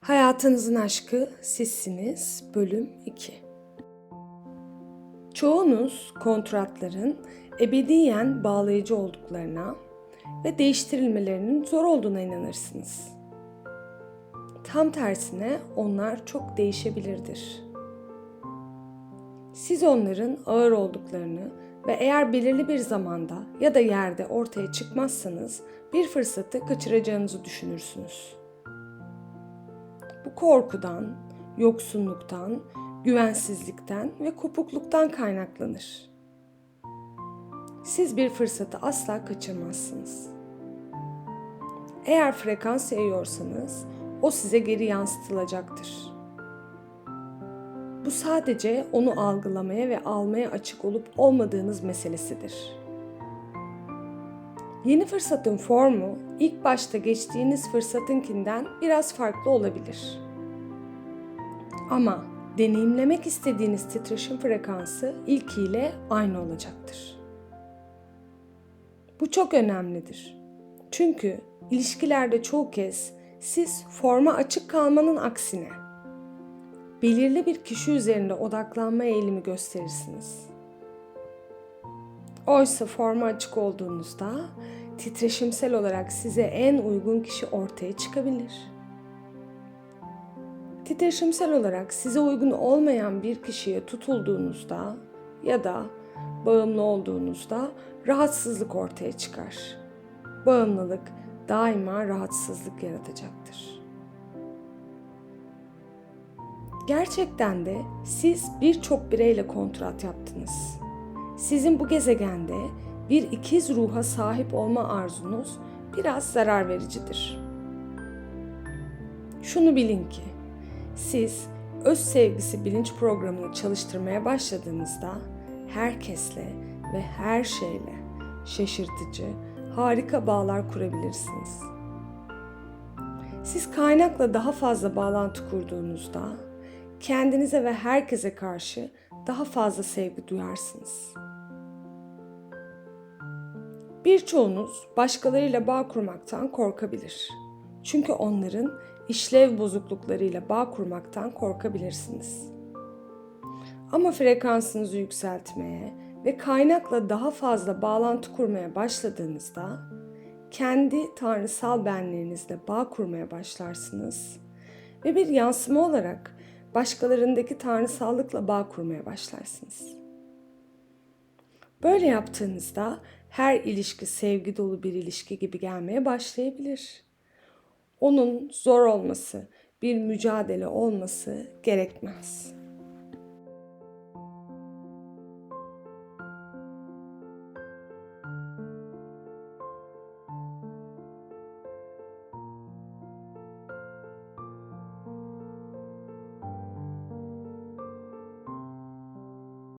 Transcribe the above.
Hayatınızın aşkı sizsiniz bölüm 2 Çoğunuz kontratların ebediyen bağlayıcı olduklarına ve değiştirilmelerinin zor olduğuna inanırsınız. Tam tersine onlar çok değişebilirdir. Siz onların ağır olduklarını ve eğer belirli bir zamanda ya da yerde ortaya çıkmazsanız bir fırsatı kaçıracağınızı düşünürsünüz. Korkudan, yoksunluktan, güvensizlikten ve kopukluktan kaynaklanır. Siz bir fırsatı asla kaçırmazsınız. Eğer frekans yayıyorsanız o size geri yansıtılacaktır. Bu sadece onu algılamaya ve almaya açık olup olmadığınız meselesidir. Yeni fırsatın formu ilk başta geçtiğiniz fırsatınkinden biraz farklı olabilir. Ama deneyimlemek istediğiniz titreşim frekansı ilkiyle aynı olacaktır. Bu çok önemlidir. Çünkü ilişkilerde çoğu kez siz forma açık kalmanın aksine belirli bir kişi üzerinde odaklanma eğilimi gösterirsiniz. Oysa forma açık olduğunuzda titreşimsel olarak size en uygun kişi ortaya çıkabilir. Titreşimsel olarak size uygun olmayan bir kişiye tutulduğunuzda ya da bağımlı olduğunuzda rahatsızlık ortaya çıkar. Bağımlılık daima rahatsızlık yaratacaktır. Gerçekten de siz birçok bireyle kontrat yaptınız. Sizin bu gezegende bir ikiz ruha sahip olma arzunuz biraz zarar vericidir. Şunu bilin ki siz öz sevgisi bilinç programını çalıştırmaya başladığınızda herkesle ve her şeyle şaşırtıcı, harika bağlar kurabilirsiniz. Siz kaynakla daha fazla bağlantı kurduğunuzda kendinize ve herkese karşı daha fazla sevgi duyarsınız. Birçoğunuz başkalarıyla bağ kurmaktan korkabilir. Çünkü onların işlev bozukluklarıyla bağ kurmaktan korkabilirsiniz. Ama frekansınızı yükseltmeye ve kaynakla daha fazla bağlantı kurmaya başladığınızda kendi tanrısal benliğinizle bağ kurmaya başlarsınız ve bir yansıma olarak başkalarındaki tanrısallıkla bağ kurmaya başlarsınız. Böyle yaptığınızda her ilişki sevgi dolu bir ilişki gibi gelmeye başlayabilir. Onun zor olması, bir mücadele olması gerekmez.